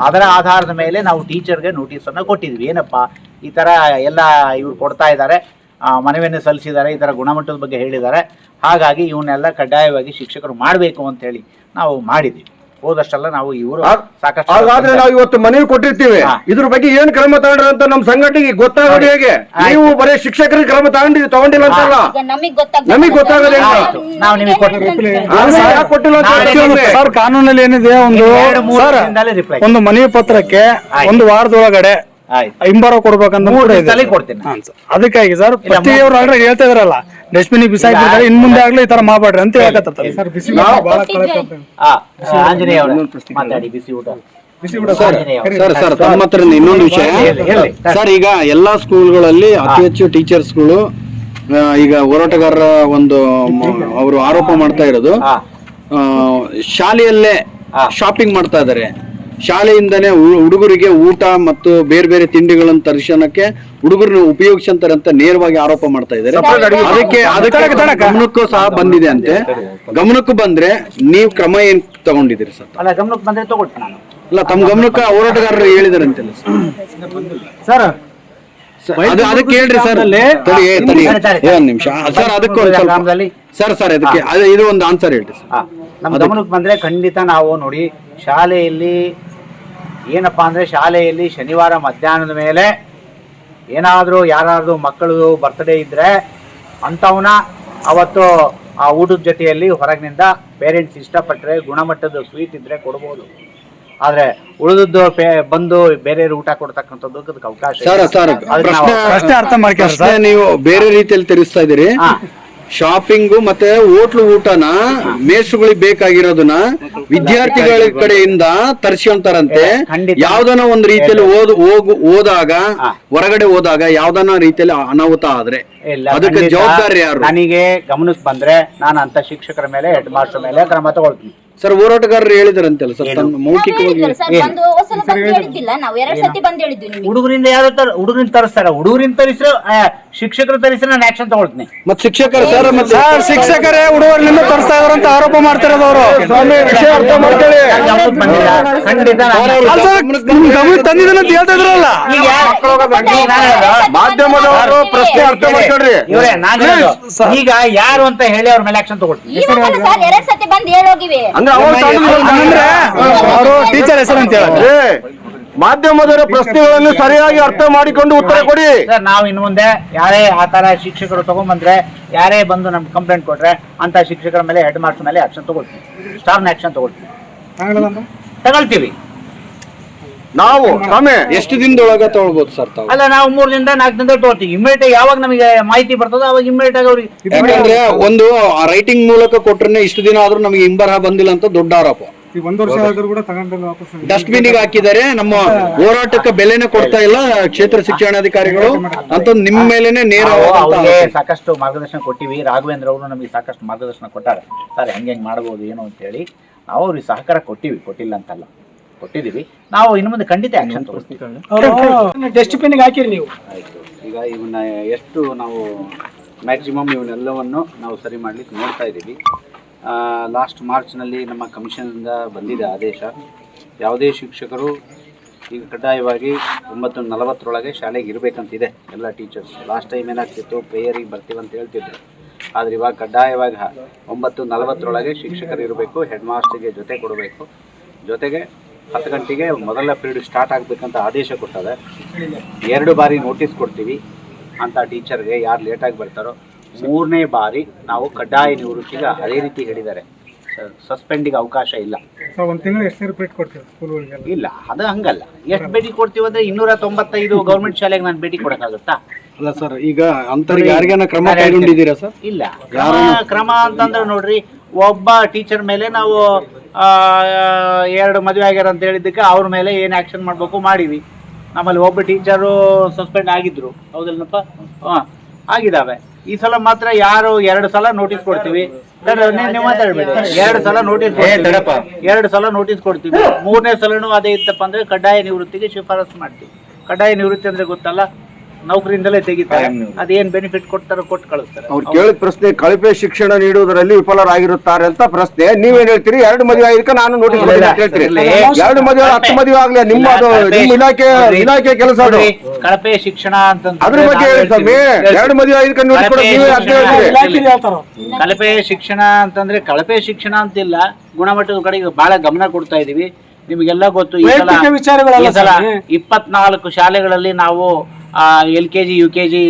ಅದರ ಆಧಾರದ ಮೇಲೆ ನಾವು ಟೀಚರ್ಗೆ ನೋಟಿಸ್ ಅನ್ನ ಕೊಟ್ಟಿದ್ವಿ. ಏನಪ್ಪಾ? ಈ ತರ ಎಲ್ಲ ಇವ್ರು ಕೊಡ್ತಾ ಇದ್ದಾರೆ. ಆ, ಮನವಿಯನ್ನು ಸಲ್ಲಿಸಿದ್ದಾರೆ. ಈ ತರ ಗುಣಮಟ್ಟದ ಬಗ್ಗೆ ಹೇಳಿದ್ದಾರೆ. ಹಾಗಾಗಿ ಇವನ್ನೆಲ್ಲ ಕಡ್ಡಾಯವಾಗಿ ಶಿಕ್ಷಕರು ಮಾಡಬೇಕು ಅಂತ ಹೇಳಿ ನಾವು ಮಾಡಿದ್ವಿ ಹೋದಷ್ಟೆಲ್ಲ ನಾವು ಇವರು ಸಾಕಷ್ಟು ಹಾಗಾದ್ರೆ ನಾವು ಇವತ್ತು ಮನವಿ ಕೊಟ್ಟಿರ್ತೀವಿ. ಇದ್ರ ಬಗ್ಗೆ ಏನ್ ಕ್ರಮ ತಗೊಂಡ್ರ ಅಂತ ನಮ್ ಸಂಘಟನೆಗೆ ಗೊತ್ತಾಗೋದು ಹೇಗೆ? ನೀವು ಬರೀ ಶಿಕ್ಷಕರಿಗೆ ಕ್ರಮ ತಗೊಂಡಿ ತಗೊಂಡಿಲ್ಲ ಅಂತಲ್ಲ? ನಮಗ್ ಹೆಂಗೆ? ನಾವು ನಿಮಗೆ ಕೊಟ್ಟಿಲ್ಲ ಅಂತ ಸರ್ ಕಾನೂನಲ್ಲಿ ಏನಿದೆ ಒಂದು ಒಂದು ಮನವಿ ಪತ್ರಕ್ಕೆ. ಒಂದು ವಾರದೊಳಗಡೆ ಹಿಂಬಾರ ಕೊಡ್ಬೇಕಂತ ಮೂರು ಕೂಡ ಇದೆ ದಿವಸದಲ್ಲಿ ಕೊಡ್ತೀನಿ. ಹಾಂ ಸರ್. ಅದಕ್ಕಾಗಿ ಸರ್ ಫಸ್ಟ್ ಅವ್ರು ಆಲ್ರೆಡಿ ಹೇಳ್ತಾ ಇದ್ರಲ್ಲ ಡಸ್ಟ್ಬಿನ್ ಬಿಸಾಕಿದ್ದಾರೆ ಇನ್ ಮುಂದೆ ಆಗ್ಲಿ ಈ ತರ ಮಾಡಬೇಡ್ರಿ ಅಂತ ಹೇಳಕತ್ತಾರೆ ಆ, ಆಂಜನೇಯ ಅವರೇ ಮಾತಾಡಿ ಬಿಸಿ ಊಟ. ಆಂಜನೇಯ. ಸರ್ ಸರ್ ತಮ್ಮ ಹತ್ರ ಇನ್ನೊಂದು ವಿಷಯ. ಸರ್ ಈಗ ಎಲ್ಲಾ ಸ್ಕೂಲ್ಗಳಲ್ಲಿ ಅತಿ ಹೆಚ್ಚು ಟೀಚರ್ಸ್ಗಳು ಈಗ ಹೋರಾಟಗಾರರ ಒಂದು ಅವರು ಆರೋಪ ಮಾಡ್ತಾ ಇರೋದು ಶಾಲೆಯಲ್ಲೇ ಶಾಪಿಂಗ್ ಮಾಡ್ತಾ ಇದ್ದಾರೆ. ಶಾಲೆಯಿಂದನೇ ಹುಡುಗರಿಗೆ ಊಟ ಮತ್ತು ಬೇರೆ ಬೇರೆ ತಿಂಡಿಗಳನ್ನು ತರ್ಶನಕ್ಕೆ ಹುಡುಗರನ್ನ ಉಪಯೋಗಿಸಂತಾರೆ ಅಂತ ನೇರವಾಗಿ ಆರೋಪ ಮಾಡ್ತಾ ಇದ್ದಾರೆ. ಅದಕ್ಕೆ ಅದಕ್ಕೆ ಗಮನಕ್ಕೂ ಸಹ ಬಂದಿದೆ ಅಂತೆ. ಗಮನಕ್ಕೂ ಬಂದ್ರೆ ನೀವು ಕ್ರಮ ಏನ್ ತಗೊಂಡಿದ್ದೀರಿ ಸರ್? ಅಲ್ಲ ಗಮನಕ್ಕೆ ಬಂದ್ರೆ ತಗೊಳ್ತೀನಿ ನಾನು. ಅಲ್ಲ ತಮ್ಮ ಗಮನಕ್ಕೆ ಹೋರಾಟಗಾರರು ಹೇಳಿದಾರೆ ಅಂತೆಲ್ಲ ಸರ್ ಸರ್ ಅದು ಅದಕ್ಕೆ ಹೇಳ್ರಿ ಸರ್. ತಡಿ ಏ, ತಡಿ. ಒಂದ್ ನಿಮಿಷ. ಸರ್ ಅದಕ್ಕೆ ಒಂದ್ ಸ್ವಲ್ಪ ಸರ್ ಸರ್ ಅದಕ್ಕೆ ಇದು ಒಂದು ಆನ್ಸರ್ ಹೇಳ್ರಿ ಸರ್. ನಮ್ಮ ಗಮನಕ್ಕೆ ಬಂದ್ರೆ ಖಂಡಿತ ನಾವು ನೋಡಿ ಶಾಲೆಯಲ್ಲಿ ಏನಪ್ಪಾ ಅಂದ್ರೆ ಶಾಲೆಯಲ್ಲಿ ಶನಿವಾರ ಮಧ್ಯಾಹ್ನದ ಮೇಲೆ ಏನಾದರೂ ಯಾರಾದರೂ ಮಕ್ಕಳು ಬರ್ತ್ಡೇ ಇದ್ರೆ ಅಂಥವನ್ನ ಅವತ್ತು ಆ ಊಟದ ಜೊತೆಯಲ್ಲಿ ಹೊರಗಿನಿಂದ ಪೇರೆಂಟ್ಸ್ ಇಷ್ಟಪಟ್ಟರೆ ಗುಣಮಟ್ಟದ ಸ್ವೀಟ್ ಇದ್ರೆ ಕೊಡ್ಬೋದು. ಆದ್ರೆ ಉಳಿದದ್ದು ಪೇ- ಬಂದು ಬೇರೆ ಊಟ ಕೊಡ್ತಕ್ಕಂಥದ್ದು ಅದಕ್ಕೆ ಅವಕಾಶ ಅರ್ಥ ನೀವು ಬೇರೆ ರೀತಿಯಲ್ಲಿ ತಿಳಿಸ್ತಾ ಇದ್ದೀರಿ. ಶಾಪಿಂಗು ಮತ್ತೆ ಹೋಟ್ಲು ಊಟನ ಮೇಸುಗಳಿಗೆ ಬೇಕಾಗಿರೋದನ್ನ ವಿದ್ಯಾರ್ಥಿಗಳ ಕಡೆಯಿಂದ ತರಿಸ್ಕೊಂತಾರಂತೆ. ಅಂತಾರಂತೆ ಯಾವ್ದನ ಒಂದ್ ರೀತಿಯಲ್ಲಿ ಓದ್ ಹೋಗು ಹೋದಾಗ ಹೊರಗಡೆ ಹೋದಾಗ ಯಾವ್ದನ ರೀತಿಯಲ್ಲಿ ಅನಾಹುತ ಆದ್ರೆ ಅದಕ್ಕೆ ಜವಾಬ್ದಾರಿ ಯಾರು? ನನಗೆ ಗಮನಿಸ್ ಬಂದ್ರೆ ನಾನು ಅಂತ ಶಿಕ್ಷಕರ ಮೇಲೆ ಹೆಡ್ ಮಾಸ್ಟರ್ ಮೇಲೆ ಕ್ರಮ ತಗೊಳ್ತೀನಿ. ಸರ್ ಹೋರಾಟಗಾರರು ಹೇಳಿದಾರಂತಲ್ಲ ಸರ್ ತಮ್ಮ ಮೌಖಿಕವಾಗಿ ಸರ್ ಬಂದು ಒಂದ್ಸಲ ಬಂದು ಹೇಳಿದ್ದಿಲ್ಲ ನಾವು ಎರಡ್ ಸತಿ ಬಂದು ಹೇಳಿದ್ವಿ ನಿಮಗೆ ಹುಡುಗರಿಂದ ಯಾರು ತರ ಹುಡುಗರಿಂದ ತರಿಸ್ತಾರ ಹುಡುಗರಿಂದ ತರಿಸ್ರೆ ಶಿಕ್ಷಕರು ತರಿಸ್ರೆ ನಾನು ಆಕ್ಷನ್ ತಗೊಳ್ತೀನಿ ಮತ್ತೆ ಶಿಕ್ಷಕರು ಸರ್ ಮತ್ತೆ ಸರ್ ಶಿಕ್ಷಕರೇ ಹುಡುಗರಿಂದ ತರಿಸ್ತಾ ಇದಾರೆ ಅಂತ ಆರೋಪ ಮಾಡ್ತಿರೋದು ಅವರು ಸ್ವಾಮಿ ವಿಷಯ ಅರ್ಥ ಖಂಡಿತ ಮಾಧ್ಯಮದವರು ಪ್ರಶ್ನೆ ಅರ್ಥ ಮಾಡ್ಕೊಳ್ರಿ. ಇವರೇ ನಾನು ಈಗ ಯಾರು ಅಂತ ಹೇಳಿ ಅವ್ರ ಮೇಲೆ ಆಕ್ಷನ್ ತಗೊಳ್ತೀನಿ. ಸರ್ ಎರಡ್ ಸತಿ ಬಂದು ಹೇಳೋಗಿವೆ ಅಂದ್ರೆ ಅವ್ರು ಅವರು ಟೀಚರ್ ಹೆಸರು ಅಂತ ಹೇಳಿ ಮಾಧ್ಯಮದವರ ಪ್ರಶ್ನೆಗಳನ್ನು ಸರಿಯಾಗಿ ಅರ್ಥ ಮಾಡಿಕೊಂಡು ಉತ್ತರ ಕೊಡಿ. ಸರ್ ನಾವು ಇನ್ನು ಮುಂದೆ ಯಾರೇ ಆ ತರ ಶಿಕ್ಷಕರು ತಗೊಂಡ್ಬಂದ್ರೆ ಯಾರೇ ಬಂದು ನಮ್ಗೆ ಕಂಪ್ಲೇಂಟ್ ಕೊಟ್ರೆ ಅಂತ ಶಿಕ್ಷಕರ ಮೇಲೆ ಹೆಡ್ ಮಾರ್ಕ್ಸ್ ಮೇಲೆ ಆಕ್ಷನ್ ತಗೊಳ್ತೀವಿ ಸ್ಟಾರ್ನ ಆಕ್ಷನ್ ತಗೊಳ್ತೀವಿ ತಗೊಳ್ತೀವಿ. ನಾವು ಸ್ವಾಮಿ ಎಷ್ಟು ದಿನದೊಳಗ ತಗೊಳ್ಬೋದು ಸರ್ ತಾವು? ಅಲ್ಲ ನಾವು ಮೂರ್ ದಿನದ ನಾಲ್ಕು ದಿನದಲ್ಲಿ ತಗೊಳ್ತೀವಿ. ಇಮಿಡಿಯೇಟ್ ಯಾವಾಗ ನಮಗೆ ಮಾಹಿತಿ ಬರ್ತದೋ ಅವಾಗ ಇಮಿಡಿಯೇಟ್ ಆಗಿ ಅವ್ರಿಗೆ ಯಾಕಂದ್ರೆ ಒಂದು ರೈಟಿಂಗ್ ಮೂಲಕ ಕೊಟ್ರೆ ಇಷ್ಟು ದಿನ ಆದ್ರೂ ನಮಗೆ ಇಂಬರಹ ಬಂದಿಲ್ಲ ಅಂತ ದೊಡ್ಡ ಆರೋಪ. ಒಂದ್ ವರ್ಷ ಆದ್ರೂ ಕೂಡ ತಗೊಂಡು ವಾಪಸ್ ಡಸ್ಟ್ಬಿನ್ಗೆ ಹಾಕಿದ್ದಾರೆ. ನಮ್ಮ ಹೋರಾಟಕ್ಕೆ ಬೆಲೆನೆ ಕೊಡ್ತಾ ಇಲ್ಲ. ಕ್ಷೇತ್ರ ಶಿಕ್ಷಣಾಧಿಕಾರಿಗಳು ಅಂತ ನಿಮ್ಮ ಮೇಲೆನೆ ನೇರ ನೇರವಾದಂತ ಅವ್ರಿಗೆ ಸಾಕಷ್ಟು ಮಾರ್ಗದರ್ಶನ ಕೊಟ್ಟಿವಿ. ರಾಘವೇಂದ್ರ ಅವರು ನಮಗೆ ಸಾಕಷ್ಟು ಮಾರ್ಗದರ್ಶನ ಕೊಟ್ಟಾರೆ. ಸರ್ ಹೆಂಗೆ ಹೆಂಗೆ ಮಾಡ್ಬೋದು ಏನು ಅಂತೇಳಿ. ನಾವು ಅವ್ರಿಗೆ ಸಹಕಾರ ಕೊಟ್ಟಿವಿ ಕೊಟ್ಟಿಲ್ಲ ಅಂತಲ್ಲ. ಕೊಟ್ಟಿದ್ದೀವಿ. ನಾವು ಇನ್ನು ಮುಂದೆ ಖಂಡಿತ ಆಕ್ಷನ್ ತಗೊಳ್ತೀವಿ ಡಸ್ಟ್ಬಿನ್ಗೆ ಹಾಕಿರಿ ನೀವು. ಆಯಿತು. ಈಗ ಇವನ್ನ ಎಷ್ಟು ನಾವು ಮ್ಯಾಕ್ಸಿಮಮ್ ಇವನ್ನೆಲ್ಲವನ್ನು ನಾವು ಸರಿ ಮಾಡ್ಲಿಕ್ಕೆ ನೋಡ್ತಾ ಇದ್ದೀವಿ. ಲಾಸ್ಟ್ ಮಾರ್ಚ್ನಲ್ಲಿ ನಮ್ಮ ಕಮಿಷನಿಂದ ಬಂದಿದೆ ಆದೇಶ. ಯಾವುದೇ ಶಿಕ್ಷಕರು ಈಗ ಕಡ್ಡಾಯವಾಗಿ ಒಂಬತ್ತು ನಲವತ್ತರೊಳಗೆ ಶಾಲೆಗೆ ಇರಬೇಕಂತಿದೆ. ಎಲ್ಲ ಟೀಚರ್ಸ್ ಲಾಸ್ಟ್ ಟೈಮ್ ಏನಾಗ್ತಿತ್ತು? ಪ್ರೇಯರಿಗೆ ಬರ್ತೀವಂತ ಅಂತ ಹೇಳ್ತಿದ್ರು. ಆದರೆ ಇವಾಗ ಕಡ್ಡಾಯವಾಗಿ ಒಂಬತ್ತು ನಲವತ್ತರೊಳಗೆ ಶಿಕ್ಷಕರು ಇರಬೇಕು ಹೆಡ್ ಮಾಸ್ಟರ್ಗೆ ಜೊತೆ ಕೊಡಬೇಕು. ಜೊತೆಗೆ ಹತ್ತು ಗಂಟೆಗೆ ಮೊದಲ ಪೀರಿಯಡ್ ಸ್ಟಾರ್ಟ್ ಆಗಬೇಕಂತ ಆದೇಶ ಕೊಟ್ಟದೆ ಎರಡು ಬಾರಿ ನೋಟಿಸ್ ಕೊಡ್ತೀವಿ ಅಂತ ಟೀಚರ್ಗೆ ಯಾರು ಲೇಟಾಗಿ ಬರ್ತಾರೋ. ಮೂರನೇ ಬಾರಿ ನಾವು ಕಡ್ಡಾಯ ನಿವೃತ್ತಿಗೆ ಅದೇ ರೀತಿ ಹೇಳಿದ್ದಾರೆ. ಸಸ್ಪೆಂಡಿಗೆ ಅವಕಾಶ ಇಲ್ಲ. ಇಲ್ಲ ಅದು ಹಂಗಲ್ಲ. ಎಷ್ಟು ಭೇಟಿ ಕೊಡ್ತೀವಿ ಅಂದ್ರೆ ಇನ್ನೂರ ತೊಂಬತ್ತೈದು ಗೌರ್ಮೆಂಟ್ ಶಾಲೆಗೆ ನಾನು ಭೇಟಿ ಕೊಡೋಕ್ಕಾಗುತ್ತಾ? ಅಲ್ಲ ಸರ್ ಈಗ ಅಂತವ್ರಿಗೆ ಯಾರಿಗಾನ ಕ್ರಮ ಕೈಗೊಂಡಿದ್ದೀರಾ ಸರ್? ಇಲ್ಲ. ಕ್ರಮ ಕ್ರಮ ಅಂತಂದ್ರೆ ನೋಡ್ರಿ ಒಬ್ಬ ಟೀಚರ್ ಮೇಲೆ ನಾವು ಆ, ಎರಡು ಮದುವೆ ಆಗ್ಯಾರ ಅಂತ ಹೇಳಿದ್ದಕ್ಕೆ ಅವ್ರ ಮೇಲೆ ಏನು ಆಕ್ಷನ್ ಮಾಡಬೇಕು ಮಾಡಿವಿ. ನಮ್ಮಲ್ಲಿ ಒಬ್ಬ ಟೀಚರು ಸಸ್ಪೆಂಡ್ ಆಗಿದ್ರು. ಹೌದಲ್ಲಪ್ಪ ಹಾಂ ಆಗಿದಾವೆ ಈ ಸಲ ಮಾತ್ರ ಯಾರು ಎರಡು ಸಲ ನೋಟಿಸ್ ಕೊಡ್ತೀವಿ. ಎರಡು ಸಲ ನೋಟಿಸ್ ಎರಡು ಸಲ ನೋಟಿಸ್ ಕೊಡ್ತೀವಿ. ಮೂರನೇ ಸಲನೂ ಅದೇ ಇತ್ತಪ್ಪ ಅಂದ್ರೆ ಕಡ್ಡಾಯ ನಿವೃತ್ತಿಗೆ ಶಿಫಾರಸು ಮಾಡ್ತೀವಿ. ಕಡ್ಡಾಯ ನಿವೃತ್ತಿ ಅಂದ್ರೆ ಗೊತ್ತಲ್ಲ? ನೌಕರಿಯಿಂದಲೇ ತೆಗಿತಾರೆ. ಅದೇನ್ ಬೆನಿಫಿಟ್ ಕೊಡ್ತಾರೋ ಕೊಟ್ಟು ಕಳಿಸ್ತಾರೆ. ಅವ್ರು ಕೇಳಿದ ಪ್ರಶ್ನೆ ಕಳಪೆ ಶಿಕ್ಷಣ ನೀಡುವುದರಲ್ಲಿ ವಿಫಲರಾಗಿರುತ್ತಾರೆ ಅಂತ ಪ್ರಶ್ನೆ. ನೀವೇನ್ ಹೇಳ್ತೀರಿ? ಎರಡು ಮದುವೆ ಆಗಿದ್ದಕ್ಕೆ ನಾನು ನೋಟಿಸ್ ಹೇಳ್ತೀರಿ. ಎರಡು ಮದುವೆ ಹತ್ತು ಮದುವೆ ಆಗ್ಲಿ ನಿಮ್ಮ ಅದು ನಿಮ್ಮ ಇಲಾಖೆ ಇಲಾಖೆ ಕೆಲಸ ಅದು. ನೋಡ್ರಿ, ಕಳಪೆ ಶಿಕ್ಷಣ ಅಂತ ಅದ್ರ ಬಗ್ಗೆ ಹೇಳಿ ಸ್ವಾಮಿ. ಎರಡು ಮದುವೆ ಆಗಿದ್ದಕ್ಕೆ ನೋಟಿಸ್ ಕೊಡೋದು ನೀವೇ ಅಷ್ಟೇ ಹೇಳ್ತೀರಿ. ಕಳಪೆ ಶಿಕ್ಷಣ ಅಂತಂದ್ರೆ ಕಳಪೆ ಶಿಕ್ಷಣ ಅಂತಿಲ್ಲ. ಗುಣಮಟ್ಟದ ಕಡೆಗೆ ಬಹಳ ಗಮನ ಕೊಡ್ತಾ ಇದೀವಿ. ನಿಮಗೆಲ್ಲ ಗೊತ್ತು ಈ ಸಲ ವೈಯಕ್ತಿಕ ವಿಚಾರಗಳಲ್ಲ ಈ ಸಲ ಸ್ವಾಮಿ. ಇಪ್ಪತ್ನಾಲ್ಕು ಶಾಲೆಗಳಲ್ಲಿ ನಾವು L K G U K G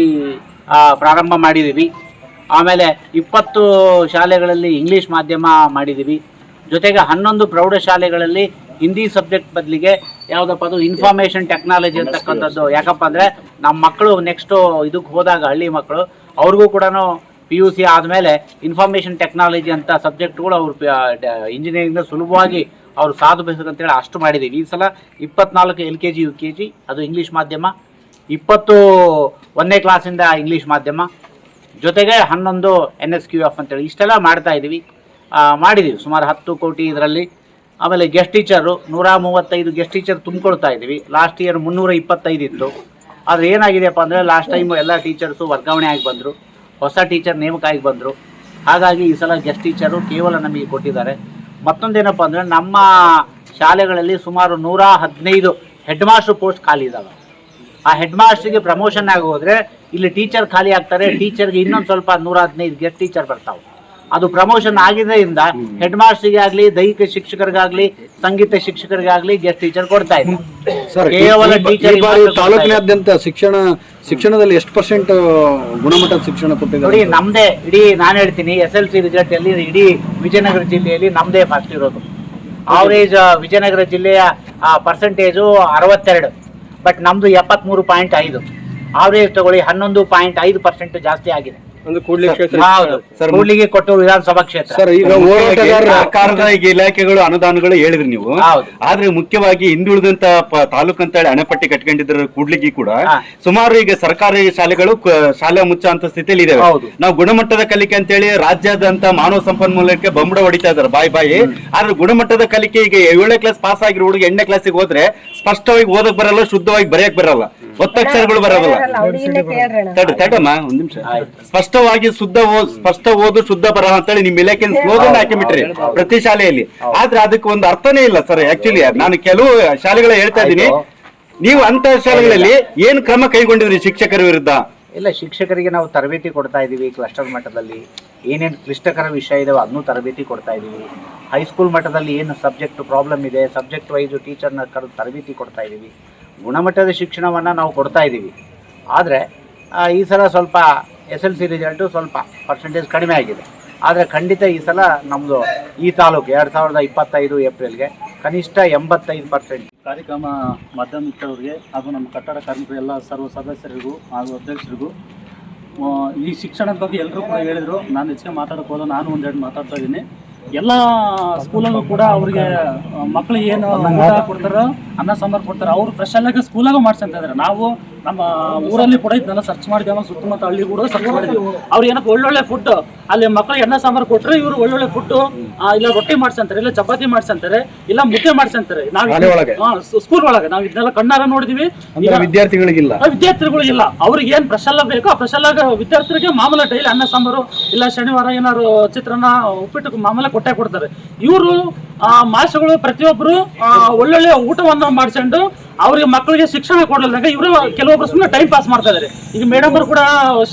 ಪ್ರಾರಂಭ ಮಾಡಿದ್ದೀವಿ ಆಮೇಲೆ ಇಪ್ಪತ್ತು ಶಾಲೆಗಳಲ್ಲಿ ಇಂಗ್ಲಿಷ್ ಮಾಧ್ಯಮ ಮಾಡಿದ್ದೀವಿ ಜೊತೆಗೆ ಹನ್ನೊಂದು ಪ್ರೌಢಶಾಲೆಗಳಲ್ಲಿ ಹಿಂದಿ ಸಬ್ಜೆಕ್ಟ್ ಬದಲಿಗೆ ಯಾವುದಪ್ಪ ಅದು ಇನ್ಫಾರ್ಮೇಷನ್ ಟೆಕ್ನಾಲಜಿ ಅಂತಕ್ಕಂಥದ್ದು. ಯಾಕಪ್ಪ ಅಂದರೆ ನಮ್ಮ ಮಕ್ಕಳು ನೆಕ್ಸ್ಟು ಇದಕ್ಕೆ ಹೋದಾಗ ಹಳ್ಳಿ ಮಕ್ಕಳು ಅವ್ರಿಗೂ ಕೂಡ ಪಿ ಯು ಸಿ ಆದಮೇಲೆ ಇನ್ಫಾರ್ಮೇಷನ್ ಟೆಕ್ನಾಲಜಿ ಅಂತ ಸಬ್ಜೆಕ್ಟ್ಗಳು ಅವ್ರು ಇಂಜಿನಿಯರಿಂಗ್ನ ಸುಲಭವಾಗಿ ಅವ್ರು ಅಂತೇಳಿ ಅಷ್ಟು ಮಾಡಿದ್ದೀವಿ ಈ ಸಲ ಇಪ್ಪತ್ನಾಲ್ಕು L K G, U K G, ಅದು ಇಂಗ್ಲೀಷ್ ಮಾಧ್ಯಮ. ಇಪ್ಪತ್ತು ಒಂದನೇ ಕ್ಲಾಸಿಂದ ಇಂಗ್ಲೀಷ್ ಮಾಧ್ಯಮ. ಜೊತೆಗೆ ಹನ್ನೊಂದು ಎನ್ ಎಸ್ ಕ್ಯೂ ಎಫ್ ಅಂತೇಳಿ ಇಷ್ಟೆಲ್ಲ ಮಾಡ್ತಾ ಇದ್ದೀವಿ ಮಾಡಿದ್ದೀವಿ ಸುಮಾರು ಹತ್ತು ಕೋಟಿ ಇದರಲ್ಲಿ. ಆಮೇಲೆ ಗೆಸ್ಟ್ ಟೀಚರು ನೂರ ಮೂವತ್ತೈದು ಗೆಸ್ಟ್ ಟೀಚರ್ ತುಂಬಿಕೊಳ್ತಾ ಇದ್ದೀವಿ ಲಾಸ್ಟ್ ಇಯರ್ ಮುನ್ನೂರ ಇಪ್ಪತ್ತೈದು ಇತ್ತು. ಆದರೆ ಏನಾಗಿದೆಯಪ್ಪ ಅಂದರೆ ಲಾಸ್ಟ್ ಟೈಮು ಎಲ್ಲ ಟೀಚರ್ಸು ವರ್ಗಾವಣೆ ಆಗಿ ಬಂದರು. ಹೊಸ ಟೀಚರ್ ನೇಮಕ ಆಗಿ ಬಂದರು. ಹಾಗಾಗಿ ಈ ಸಲ ಗೆಸ್ಟ್ ಟೀಚರು ಕೇವಲ ನಮಗೆ ಕೊಟ್ಟಿದ್ದಾರೆ. ಮತ್ತೊಂದೇನಪ್ಪ ಅಂದರೆ ನಮ್ಮ ಶಾಲೆಗಳಲ್ಲಿ ಸುಮಾರು ನೂರ ಹದಿನೈದು ಹೆಡ್ ಪೋಸ್ಟ್ ಖಾಲಿ ಇದ್ದಾವೆ ಆ ಹೆಡ್ ಮಾಸ್ಟರ್ಗೆ ಪ್ರಮೋಷನ್ ಆಗಿ ಹೋದರೆ ಇಲ್ಲಿ ಟೀಚರ್ ಖಾಲಿ ಆಗ್ತಾರೆ ಟೀಚರ್ಗೆ ಇನ್ನೊಂದು ಸ್ವಲ್ಪ ನೂರ ಹದಿನೈದು ಗೆಸ್ಟ್ ಟೀಚರ್ ಬರ್ತಾವೆ. ಅದು ಪ್ರಮೋಷನ್ ಆಗಿದ್ದರಿಂದ ಹೆಡ್ ಮಾಸ್ಟರ್ಗೆ ಆಗಲಿ ದೈಹಿಕ ಶಿಕ್ಷಕರಿಗಾಗ್ಲಿ ಸಂಗೀತ ಶಿಕ್ಷಕರಿಗಾಗ್ಲಿ ಗೆಸ್ಟ್ ಟೀಚರ್ ಕೊಡ್ತಾ ಇದ್ದಾರೆ. ಕೇವಲ ಟೀಚರ್ ತಾಲೂಕಿನಾದ್ಯಂತ ಶಿಕ್ಷಣ ಶಿಕ್ಷಣದಲ್ಲಿ ಎಷ್ಟು ಪರ್ಸೆಂಟ್ ಗುಣಮಟ್ಟದ ಶಿಕ್ಷಣ ನೋಡಿ ಕೊಟ್ಟಿದ್ದಾರೆ ನಮ್ದೇ ಇಡೀ ನಾನು ಹೇಳ್ತೀನಿ ಎಸ್ ಎಲ್ ಸಿ ರಿಸಲ್ಟ್ ಅಲ್ಲಿ ಇಡೀ ವಿಜಯನಗರ ಜಿಲ್ಲೆಯಲ್ಲಿ ನಮ್ದೇ ಫಸ್ಟ್ ಇರೋದು. ಆವರೇಜ್ ವಿಜಯನಗರ ಜಿಲ್ಲೆಯ ಪರ್ಸೆಂಟೇಜು ಅರವತ್ತೆರಡು. ಬಟ್ ನಮ್ದು ಎಪ್ಪತ್ಮೂರು ಪಾಯಿಂಟ್ ಐದು. ಆವರೇಜ್ ತಗೊಳ್ಳಿ ಹನ್ನೊಂದು ಪಾಯಿಂಟ್ ಐದು ಪರ್ಸೆಂಟ್ ಜಾಸ್ತಿ ಆಗಿದೆ. ಕ್ಷೇತ್ರ ಹೌದು. ಸರ್, ಕೂಡ್ಲಿಗಿ ಕೊಟ್ಟೂರು ವಿಧಾನಸಭಾ ಕ್ಷೇತ್ರ. ಸರ್ ಈಗ ಸರ್ಕಾರದ ಈಗ ಇಲಾಖೆಗಳು ಅನುದಾನಗಳು ಹೇಳಿದ್ರಿ ನೀವು. ಹೌದು. ಆದ್ರೆ ಮುಖ್ಯವಾಗಿ ಹಿಂದುಳಿದಂತ ಪ- ತಾಲೂಕು ಅಂತ ಹೇಳಿ ಅಣೆಪಟ್ಟಿ ಕಟ್ಕೊಂಡಿದ್ರ ಕೂಡ್ಲಿಗೆ ಕೂಡ. ಹಾ. ಸುಮಾರು ಈಗ ಸರ್ಕಾರಿ ಶಾಲೆಗಳು ಕ- ಶಾಲೆ ಅಂತ ಸ್ಥಿತಿಯಲ್ಲಿ ಇದಾವೆ. ಹೌದು. ನಾವು ಗುಣಮಟ್ಟದ ಕಲಿಕೆ ಅಂತ ಹೇಳಿ ರಾಜ್ಯಾದ್ಯಂತ ಮಾನವ ಸಂಪನ್ಮೂಲಕ್ಕೆ ಬಂಬುಡ ಹೊಡಿತಾ ಇದಾರೆ ಬಾಯ್ ಬಾಯಿ. ಆದ್ರೆ ಗುಣಮಟ್ಟದ ಕಲಿಕೆ ಈಗ ಏಳನೇ ಕ್ಲಾಸ್ ಪಾಸ್ ಆಗಿರೋ ಹುಡುಗ ಎಂಟನೇ ಕ್ಲಾಸಿಗೆ ಹೋದ್ರೆ ಸ್ಪಷ್ಟವಾಗಿ ಓದಕ್ ಬರಲ್ಲ ಶುದ್ಧವಾಗಿ ಬರೆಯಕ್ ಬರಲ್ಲ. ಒತ್ತಕ್ಷರಗಳು ಬರೋದಿಲ್ಲ. ತಡ ತಡಮ್ಮ ಒಂದ್ ನಿಮಿಷ. ಸ್ಪಷ್ಟವಾಗಿ ಶುದ್ಧ ಓದ್ ಸ್ಪಷ್ಟ ಓದು ಶುದ್ಧ ಬರಹ ಅಂತೇಳಿ ನಿಮ್ ಇಲಾಖೆ ಸ್ಲೋಗನ್ ಹಾಕಿಬಿಟ್ರಿ ಪ್ರತಿ ಶಾಲೆಯಲ್ಲಿ. ಆದ್ರೆ ಅದಕ್ಕೆ ಒಂದು ಅರ್ಥನೇ ಇಲ್ಲ ಸರ್ ಆಕ್ಚುಲಿ ನಾನು ಕೆಲವು ಶಾಲೆಗಳ ಹೇಳ್ತಾ ಇದ್ದೀನಿ. ನೀವು ಅಂತ ಶಾಲೆಗಳಲ್ಲಿ ಏನ್ ಕ್ರಮ ಕೈಗೊಂಡಿದ್ರಿ ಶಿಕ್ಷಕರ ವಿರುದ್ಧ? ಇಲ್ಲ ಶಿಕ್ಷಕರಿಗೆ ನಾವು ತರಬೇತಿ ಕೊಡ್ತಾ ಇದೀವಿ ಕ್ಲಸ್ಟರ್ ಮಟ್ಟದಲ್ಲಿ. ಏನೇನು ಕ್ಲಿಷ್ಟಕರ ವಿಷಯ ಇದಾವೆ ಅದನ್ನೂ ತರಬೇತಿ ಕೊಡ್ತಾ ಇದ್ದೀವಿ ಹೈಸ್ಕೂಲ್ ಮಟ್ಟದಲ್ಲಿ ಏನು ಸಬ್ಜೆಕ್ಟ್ ಪ್ರಾಬ್ಲಮ್ ಇದೆ ಸಬ್ಜೆಕ್ಟ್ ವೈಸ್ ಟೀಚರ್ನ ಕರೆದು ತರಬೇತಿ ಕೊಡ್ತಾ ಇದ್ದೀವಿ ಗುಣಮಟ್ಟದ ಶಿಕ್ಷಣವನ್ನು ನಾವು ಕೊಡ್ತಾ ಇದ್ದೀವಿ ಆದರೆ ಈ ಸಲ ಸ್ವಲ್ಪ ಎಸ್ ಎಲ್ ಸಿ ರಿಸಲ್ಟು ಸ್ವಲ್ಪ ಪರ್ಸೆಂಟೇಜ್ ಕಡಿಮೆ ಆಗಿದೆ. ಆದರೆ ಖಂಡಿತ ಈ ಸಲ ನಮ್ಮದು ಈ ತಾಲೂಕು ಎರಡು ಸಾವಿರದ ಇಪ್ಪತ್ತೈದು ಏಪ್ರಿಲ್ಗೆ ಕನಿಷ್ಠ ಎಂಬತ್ತೈದು ಪರ್ಸೆಂಟ್ ಕಾರ್ಯಕ್ರಮ ಮಾಧ್ಯಮಿಕರವರಿಗೆ ಹಾಗೂ ನಮ್ಮ ಕಟ್ಟಡ ಕಾರ್ಮಿಕರು ಎಲ್ಲ ಸರ್ವ ಸದಸ್ಯರಿಗೂ ಹಾಗೂ ಅಧ್ಯಕ್ಷರಿಗೂ ಈ ಶಿಕ್ಷಣದ ಬಗ್ಗೆ ಎಲ್ಲರೂ ಕೂಡ ಹೇಳಿದರು. ನಾನು ಹೆಚ್ಚಿಗೆ ಮಾತಾಡೋಕೆ ಹೋದ ನಾನು ಒಂದೆರಡು ಮಾತಾಡ್ತಾ ಇದ್ದೀನಿ. ಎಲ್ಲ ಸ್ಕೂಲಲ್ಲೂ ಕೂಡ ಅವ್ರಿಗೆ ಮಕ್ಳಿಗೆ ಏನು ಊಟ ಕೊಡ್ತಾರೋ ಅನ್ನ ಸಾಂಬಾರ್ ಕೊಡ್ತಾರೆ ಅವ್ರು ಫ್ರೆಶ್ ಆಗಿ ಸ್ಕೂಲಾಗ ಮಾಡ್ಸಂತ ಇದ್ದಾರೆ ನಾವು ನಮ್ಮ ಊರಲ್ಲಿ ಕೂಡ ಇದನ್ನೆಲ್ಲ ಸರ್ಚ್ ಆಮೇಲೆ ಸುತ್ತಮುತ್ತ ಹಳ್ಳಿ ಕೂಡ ಸರ್ಚ್ ಮಾಡಿದ್ವಿ. ಅವ್ರು ಏನಕ್ಕೆ ಒಳ್ಳೊಳ್ಳೆ ಫುಡ್ ಅಲ್ಲಿ ಮಕ್ಕಳಿಗೆ ಅನ್ನ ಸಾಂಬಾರು ಕೊಟ್ಟರೆ ಇವರು ಒಳ್ಳೊಳ್ಳೆ ಫುಡ್ ಇಲ್ಲ ರೊಟ್ಟಿ ಮಾಡ್ಸಂತಾರೆ ಇಲ್ಲ ಚಪಾತಿ ಮಾಡ್ಸಂತಾರೆ ಇಲ್ಲ ಮುದ್ದೆ ಮಾಡ್ಸಂತಾರೆ. ನಾವು ಸ್ಕೂಲ್ ಒಳಗೆ? ನಾವು ಇದನ್ನೆಲ್ಲ ಕಣ್ಣಾರ ನೋಡಿದೀವಿ. ವಿದ್ಯಾರ್ಥಿಗಳಿಗಿಲ್ಲ? ಆ ವಿದ್ಯಾರ್ಥಿಗಳಿಗಿಲ್ಲ ಅವ್ರಿಗೆ ಏನ್ ಪ್ರಶಲ್ಲ ಬೇಕೋ ಆ ಪ್ರಶಲ್ಲಾಗ ವಿದ್ಯಾರ್ಥಿಗಳಿಗೆ ಮಾಮೂಲ ಡೈಲಿ ಅನ್ನ ಸಾಂಬಾರು ಇಲ್ಲ ಶನಿವಾರ ಏನಾದ್ರು ಚಿತ್ರಾನ್ನ ಉಪ್ಪಿಟ್ಟು ಮಾಮೂಲ ಕೊಟ್ಟೆ ಕೊಡ್ತಾರೆ. ಇವರು ಮಾಸ್ಟರ್ಗಳು ಪ್ರತಿಯೊಬ್ಬರು ಒಳ್ಳೊಳ್ಳೆ ಊಟವನ್ನ ಮಾಡ್ಕೊಂಡು ಅವ್ರಿಗೆ ಮಕ್ಕಳಿಗೆ ಶಿಕ್ಷಣ ಕೊಡಲಿಲ್ಲ ಇವರು ಕೆಲವೊಬ್ರು ಸುಮ್ಮನೆ ಟೈಮ್ ಪಾಸ್ ಮಾಡ್ತಾ ಇದಾರೆ. ಈಗ ಮೇಡಮ್ ಅವರು ಕೂಡ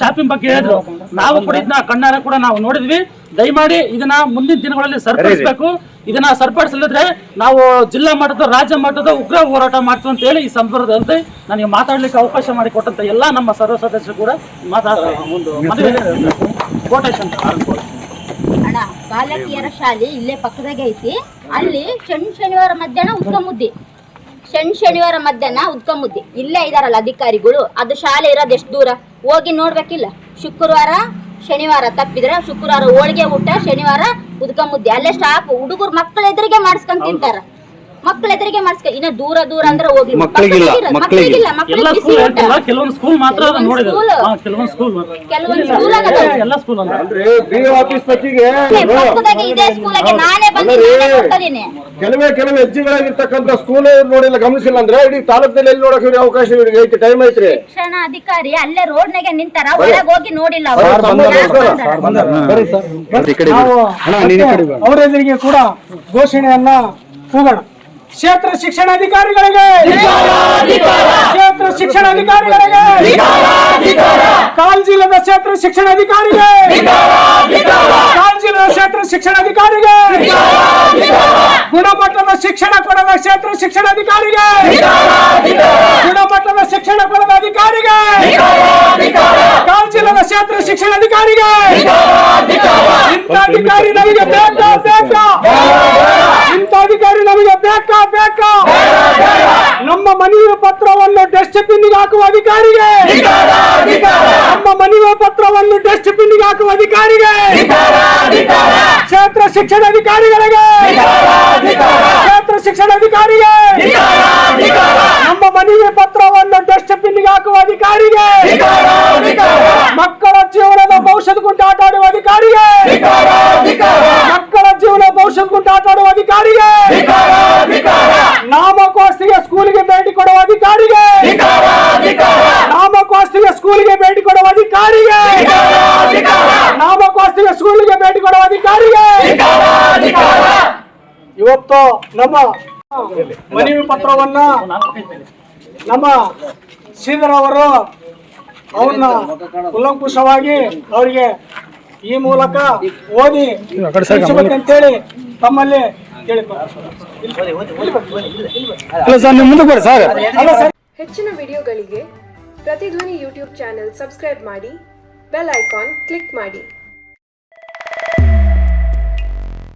ಶಾಪಿಂಗ್ ಬಗ್ಗೆ ಹೇಳಿದ್ರು. ನಾವು ಕೂಡ ಇದನ್ನ ಕಣ್ಣಾರ ಕೂಡ ನಾವು ನೋಡಿದ್ವಿ. ದಯಮಾಡಿ ಇದನ್ನ ಮುಂದಿನ ದಿನಗಳಲ್ಲಿ ಸರಿಪಡಿಸಬೇಕು. ಇದನ್ನ ಸರಿಪಡಿಸಲಿದ್ರೆ ನಾವು ಜಿಲ್ಲಾ ಮಟ್ಟದ ರಾಜ್ಯ ಮಟ್ಟದ ಉಗ್ರ ಹೋರಾಟ ಮಾಡ್ತೀವಿ ಅಂತ ಹೇಳಿ ಈ ಸಂದರ್ಭದಂತೆ ನನಗೆ ಮಾತಾಡ್ಲಿಕ್ಕೆ ಅವಕಾಶ ಮಾಡಿಕೊಟ್ಟಂತ ಎಲ್ಲ ನಮ್ಮ ಸರ್ವ ಸದಸ್ಯರು ಕೂಡ ಮಾತಾ ಒಂದು ಕೋಟೇಶನ್ ಬಾಲಕಿಯರ ಶಾಲೆ ಇಲ್ಲೇ ಪಕ್ಕದಾಗೆ ಐತಿ. ಅಲ್ಲಿ ಶನಿ ಶನಿವಾರ ಮಧ್ಯಾಹ್ನ ಉದ್ಕ ಮುದ್ದೆ ಶನಿ ಶನಿವಾರ ಮಧ್ಯಾಹ್ನ ಉದ್ಕೊಂಬುದ್ದಿ ಇಲ್ಲೇ ಇದಾರಲ್ಲ ಅಧಿಕಾರಿಗಳು. ಅದು ಶಾಲೆ ಇರೋದು ಎಷ್ಟು ದೂರ? ಹೋಗಿ ನೋಡ್ಬೇಕಿಲ್ಲ. ಶುಕ್ರವಾರ ಶನಿವಾರ ತಪ್ಪಿದ್ರೆ ಶುಕ್ರವಾರ ಹೋಳಿಗೆ ಊಟ ಶನಿವಾರ ಉದ್ಕೊಂಬುದ್ದಿ ಅಲ್ಲೇ ಸ್ಟಾಪ್ ಹುಡುಗರು ಮಕ್ಕಳ ಎದುರಿಗೆ ಮಾಡಿಸ್ಕೊಂಡ್ ತಿಂತಾರ. ಮಕ್ಕಳ ಎದುರಿಗೆ ಮಾಡಿಸ್ಕ ಇನ್ನ ದೂರ ದೂರ ಅಂದ್ರೆ ಹೋಗ್ಲಿ. ಮಕ್ಕಳಿಗಿಲ್ಲ, ಪಕ್ಕದಾಗೆ ಮಕ್ಕಳಿಗಿಲ್ಲ ಎಲ್ಲ ಸ್ಕೂಲ್. ಹೇಳ್ತಿಲ್ಲ ಕೆಲವೊಂದು ಸ್ಕೂಲ್ ಮಾತ್ರ. ಹಾ, ಕೆಲವೊಂದು ಸ್ಕೂಲ್ ಕೆಲವೊಂದು ಸ್ಕೂಲ್ ಆಗದ ಎಲ್ಲ ಸ್ಕೂಲ್ ಅಂತ ಪಕ್ಕದಾಗೆ ಇದೆ ಸ್ಕೂಲಾಗೆ ನಾನೇ ಬಂದು ನಾನೇ ನೋಡ್ತಾ ಕೆಲವೇ ಕೆಲವು ಹೆಜ್ಜೆಗಳಾಗಿರ್ತಕ್ಕಂಥ ಸ್ಕೂಲ್ ನೋಡಿಲ್ಲ ಗಮನಿಸಿಲ್ಲ ಅಂದ್ರೆ ಇಡೀ ತಾಲೂಕಿನಲ್ಲಿ ಎಲ್ಲಿ ನೋಡಕ್ ಇವ್ರಿಗೆ ಅವಕಾಶ ಇವ್ರಿಗೆ ಐತಿ ಟೈಮ್ ಐತ್ರಿ. ಶಿಕ್ಷಣ ಅಧಿಕಾರಿ ಅಲ್ಲೇ ರೋಡ್ನಾಗೆ ನಿಂತಾರ ಒಳಗ್ ಹೋಗಿ ನೋಡಿಲ್ಲ ಅವ್ರು. ಯಾಕ್. ಬಂದಾರ? ಎದುರಿಗೆ ಕೂಡ ಘೋಷಣೆಯನ್ನ ಕೂಗೋಣ. ಕ್ಷೇತ್ರ ಶಿಕ್ಷಣಾಧಿಕಾರಿಗಳಿಗೆ! ಕ್ಷೇತ್ರ ಶಿಕ್ಷಣಾಧಿಕಾರಿಗಳಿಗೆ! ಕಾಲ್ಜಿಲ್ಲದ ಕ್ಷೇತ್ರ ಶಿಕ್ಷಣಾಧಿಕಾರಿಗೆ! ಕಾಲ್ಜಿಲ್ಲದ ಕ್ಷೇತ್ರ ಶಿಕ್ಷಣಾಧಿಕಾರಿಗೆ! ಗುಣಮಟ್ಟದ ಶಿಕ್ಷಣ ಕೊಡದ ಕ್ಷೇತ್ರ ಶಿಕ್ಷಣಾಧಿಕಾರಿಗೆ! ಗುಣಮಟ್ಟದ ಶಿಕ್ಷಣ ಕೊಡದ ಅಧಿಕಾರಿಗೆ! ಕಾಲ್ಜಿಲ್ಲದ ಕ್ಷೇತ್ರ ಶಿಕ್ಷಣಾಧಿಕಾರಿಗೆ! ಇಂಥ ಅಧಿಕಾರಿ ನಮಗೆ ಬೇಕಾ ಬೇಕಾ? ಇಂಥ ಅಧಿಕಾರಿ ನಮಗೆ ಬೇಕಾ ಬೇಕಾ ನಮ್ಮ ಮನವಿ ಪತ್ರವನ್ನು ಡಸ್ಟ್ಬಿನ್ಗೆ ಹಾಕುವ ಅಧಿಕಾರಿಗೆ. ನಮ್ಮ ಮನವಿ ಪತ್ರವನ್ನು ಡಸ್ಟ್ಬಿನ್ಗೆ ಹಾಕುವ ಅಧಿಕಾರಿಗೆ. ಕ್ಷೇತ್ರ ಶಿಕ್ಷಣಾಧಿಕಾರಿಗಳಿಗೆ ಕ್ಷೇತ್ರ ಶಿಕ್ಷಣಾಧಿಕಾರಿಗೆ ನಮ್ಮ ಮನವಿ ಪತ್ರವನ್ನು ಡಸ್ಟ್ಬಿನ್ಗೆ ಹಾಕುವ ಅಧಿಕಾರಿಗೆ. ಮಕ್ಕಳ ಜೀವನದ ಭವಿಷ್ಯದ ಗುಂಟ ಆಟ ಆಡುವ ಅಧಿಕಾರಿಗೆ ಮಕ್ಕಳ ಜೀವನ ಭವಿಷ್ಯದ ಗುಂಟ ಆಟ ಆಡುವ ಅಧಿಕಾರಿಗೆ ನಾಮಕೋಸ್ತಿಗೆ ಸ್ಕೂಲಿಗೆ ಭೇಟಿ ಕೊಡುವ ಅಧಿಕಾರಿಗೆ ನಾಮಕೋಸ್ತಿಗೆ ಸ್ಕೂಲಿಗೆ ಭೇಟಿ ಕೊಡುವ ಅಧಿಕಾರಿಗೆ ನಾಮಕೋಸ್ತಿಗೆ ಸ್ಕೂಲಿಗೆ ಭೇಟಿ ಕೊಡುವ ಅಧಿಕಾರಿಗೆ! ಇವತ್ತು ನಮ್ಮ ಮನವಿ ಪತ್ರವನ್ನ ನಮ್ಮ ಶ್ರೀಧರ್ ಅವರು ಅವ್ರನ್ನ ಕುಲಂಕುಷವಾಗಿ ಅವರಿಗೆ ಈ ಮೂಲಕ ಓದಿ ಅಂತೇಳಿ ತಮ್ಮಲ್ಲಿ ಹೆಚ್ಚಿನ ವಿಡಿಯೋಗಳಿಗೆ ಪ್ರತಿಧ್ವನಿ ಯೂಟ್ಯೂಬ್ ಚಾನೆಲ್ ಸಬ್ಸ್ಕ್ರೈಬ್ ಮಾಡಿ ಬೆಲ್ ಐಕಾನ್ ಕ್ಲಿಕ್ ಮಾಡಿ.